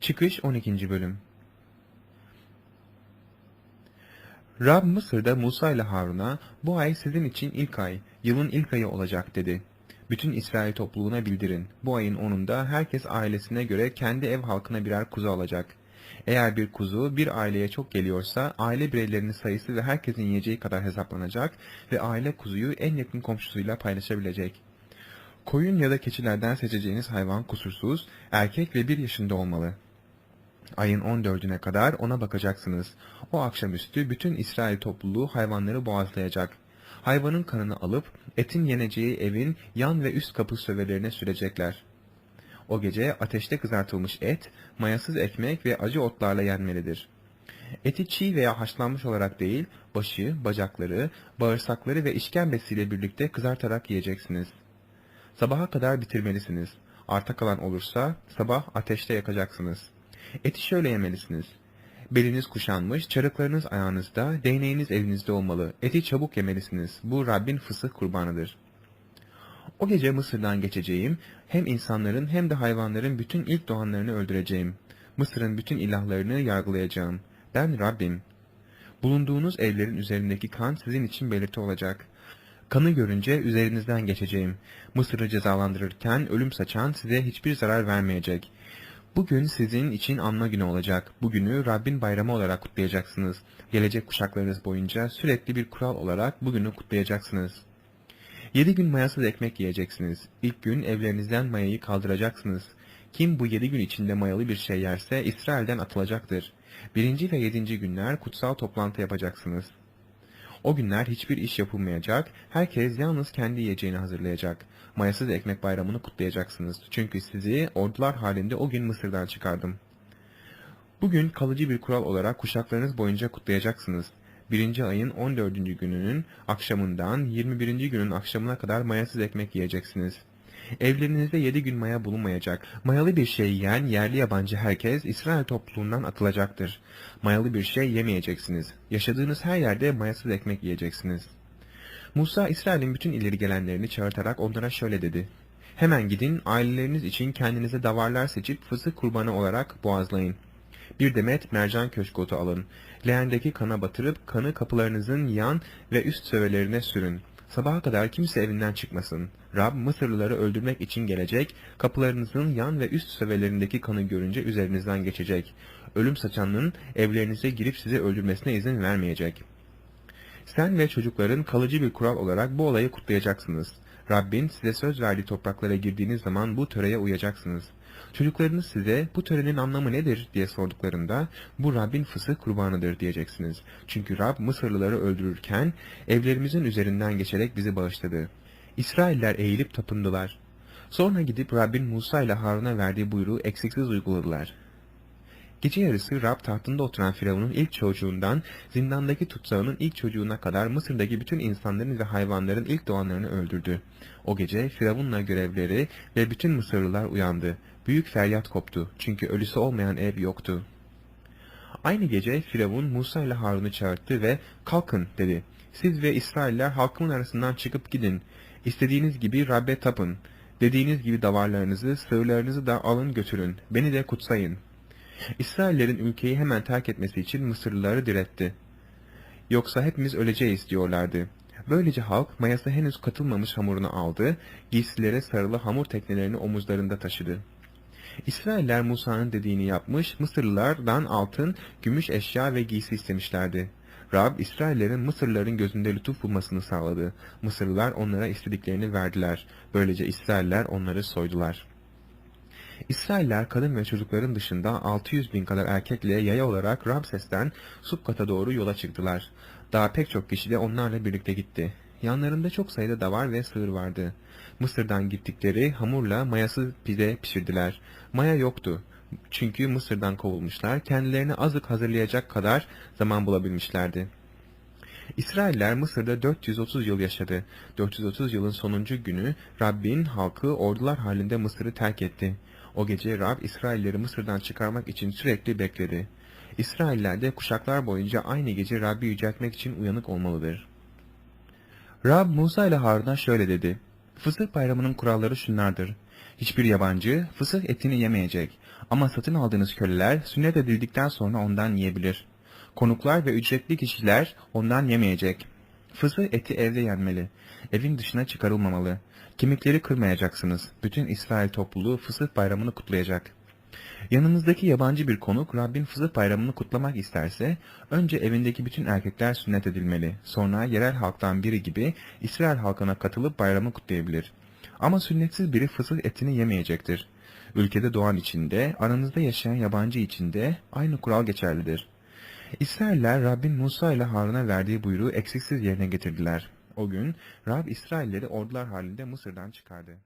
Çıkış 12. Bölüm Rab Mısır'da Musa ile Harun'a bu ay sizin için ilk ay, yılın ilk ayı olacak dedi. Bütün İsrail topluluğuna bildirin. Bu ayın onunda herkes ailesine göre kendi ev halkına birer kuzu alacak. Eğer bir kuzu bir aileye çok geliyorsa aile bireylerinin sayısı ve herkesin yiyeceği kadar hesaplanacak ve aile kuzuyu en yakın komşusuyla paylaşabilecek. Koyun ya da keçilerden seçeceğiniz hayvan kusursuz, erkek ve bir yaşında olmalı. Ayın 14'üne kadar ona bakacaksınız. O akşamüstü bütün İsrail topluluğu hayvanları boğazlayacak. Hayvanın kanını alıp etin yeneceği evin yan ve üst kapı sövelerine sürecekler. O gece ateşte kızartılmış et, mayasız ekmek ve acı otlarla yenmelidir. Eti çiğ veya haşlanmış olarak değil, başı, bacakları, bağırsakları ve işkembesiyle birlikte kızartarak yiyeceksiniz. Sabaha kadar bitirmelisiniz. Arta kalan olursa sabah ateşte yakacaksınız. Eti şöyle yemelisiniz. Beliniz kuşanmış, çarıklarınız ayağınızda, değneğiniz elinizde olmalı. Eti çabuk yemelisiniz. Bu Rabbin fısıh kurbanıdır. O gece Mısır'dan geçeceğim, hem insanların hem de hayvanların bütün ilk doğanlarını öldüreceğim. Mısır'ın bütün ilahlarını yargılayacağım. Ben Rabbim. Bulunduğunuz evlerin üzerindeki kan sizin için belirti olacak. Kanı görünce üzerinizden geçeceğim. Mısır'ı cezalandırırken ölüm saçan size hiçbir zarar vermeyecek. Bugün sizin için anma günü olacak. Bugünü Rabbin bayramı olarak kutlayacaksınız. Gelecek kuşaklarınız boyunca sürekli bir kural olarak bugünü kutlayacaksınız. Yedi gün mayasız ekmek yiyeceksiniz. İlk gün evlerinizden mayayı kaldıracaksınız. Kim bu yedi gün içinde mayalı bir şey yerse İsrail'den atılacaktır. Birinci ve yedinci günler kutsal toplantı yapacaksınız. O günler hiçbir iş yapılmayacak, herkes yalnız kendi yiyeceğini hazırlayacak. Mayasız ekmek bayramını kutlayacaksınız. Çünkü sizi ordular halinde o gün Mısır'dan çıkardım. Bugün kalıcı bir kural olarak kuşaklarınız boyunca kutlayacaksınız. Birinci ayın 14. gününün akşamından 21. günün akşamına kadar mayasız ekmek yiyeceksiniz. Evlerinizde yedi gün maya bulunmayacak. Mayalı bir şey yiyen yerli yabancı herkes İsrail topluluğundan atılacaktır. Mayalı bir şey yemeyeceksiniz. Yaşadığınız her yerde mayasız ekmek yiyeceksiniz. Musa İsrail'in bütün ileri gelenlerini çağırtarak onlara şöyle dedi. Hemen gidin aileleriniz için kendinize davarlar seçip fısık kurbanı olarak boğazlayın. Bir demet mercan köşkotu alın. Leğendeki kana batırıp kanı kapılarınızın yan ve üst sövelerine sürün. Sabaha kadar kimse evinden çıkmasın. Rab Mısırlıları öldürmek için gelecek, kapılarınızın yan ve üst sövelerindeki kanı görünce üzerinizden geçecek. Ölüm saçanın evlerinize girip sizi öldürmesine izin vermeyecek. Sen ve çocukların kalıcı bir kural olarak bu olayı kutlayacaksınız. Rabbin size söz verdiği topraklara girdiğiniz zaman bu töreye uyacaksınız. Çocuklarınız size bu törenin anlamı nedir diye sorduklarında bu Rabbin fısıh kurbanıdır diyeceksiniz. Çünkü Rab Mısırlıları öldürürken evlerimizin üzerinden geçerek bizi bağışladı. İsrailler eğilip tapındılar. Sonra gidip Rabbin Musa ile Harun'a verdiği buyruğu eksiksiz uyguladılar. Gece yarısı Rab tahtında oturan Firavun'un ilk çocuğundan zindandaki tutsağının ilk çocuğuna kadar Mısır'daki bütün insanların ve hayvanların ilk doğanlarını öldürdü. O gece Firavun'la görevleri ve bütün Mısırlılar uyandı. Büyük feryat koptu çünkü ölüsü olmayan ev yoktu. Aynı gece Firavun Musa ile Harun'u çağırdı ve kalkın dedi. Siz ve İsrailler halkımın arasından çıkıp gidin. İstediğiniz gibi Rab'be tapın. Dediğiniz gibi davarlarınızı, sığırlarınızı da alın götürün. Beni de kutsayın. İsraillerin ülkeyi hemen terk etmesi için Mısırlıları diretti. Yoksa hepimiz öleceğiz diyorlardı. Böylece halk mayası henüz katılmamış hamurunu aldı, giysilere sarılı hamur teknelerini omuzlarında taşıdı. İsrailler Musa'nın dediğini yapmış, Mısırlılardan altın, gümüş eşya ve giysi istemişlerdi. Rab, İsraillerin Mısırlıların gözünde lütuf bulmasını sağladı. Mısırlılar onlara istediklerini verdiler. Böylece İsrailler onları soydular. İsrailler kadın ve çocukların dışında 600 bin kadar erkekle yaya olarak Ramses'ten Sukkat'a doğru yola çıktılar. Daha pek çok kişi de onlarla birlikte gitti. Yanlarında çok sayıda davar ve sığır vardı. Mısır'dan gittikleri hamurla mayasız pide pişirdiler. Maya yoktu. Çünkü Mısır'dan kovulmuşlar, kendilerine azık hazırlayacak kadar zaman bulabilmişlerdi. İsrailler Mısır'da 430 yıl yaşadı. 430 yılın sonuncu günü Rabbin halkı ordular halinde Mısır'ı terk etti. O gece Rab İsrailleri Mısır'dan çıkarmak için sürekli bekledi. İsrailler de kuşaklar boyunca aynı gece Rabbi yüceltmek için uyanık olmalıdır. Rab Musa ile Harun'a şöyle dedi. Fısıh bayramının kuralları şunlardır. Hiçbir yabancı fısıh etini yemeyecek. Ama satın aldığınız köleler sünnet edildikten sonra ondan yiyebilir. Konuklar ve ücretli kişiler ondan yemeyecek. Fızı eti evde yenmeli. Evin dışına çıkarılmamalı. Kemikleri kırmayacaksınız. Bütün İsrail topluluğu fısıh bayramını kutlayacak. Yanınızdaki yabancı bir konuk Rabbin fısıh bayramını kutlamak isterse, önce evindeki bütün erkekler sünnet edilmeli. Sonra yerel halktan biri gibi İsrail halkına katılıp bayramı kutlayabilir. Ama sünnetsiz biri fısıh etini yemeyecektir. Ülkede doğan içinde, aranızda yaşayan yabancı içinde aynı kural geçerlidir. İsrailler Rabbin Musa ile Harun'a verdiği buyruğu eksiksiz yerine getirdiler. O gün Rab İsrailleri ordular halinde Mısır'dan çıkardı.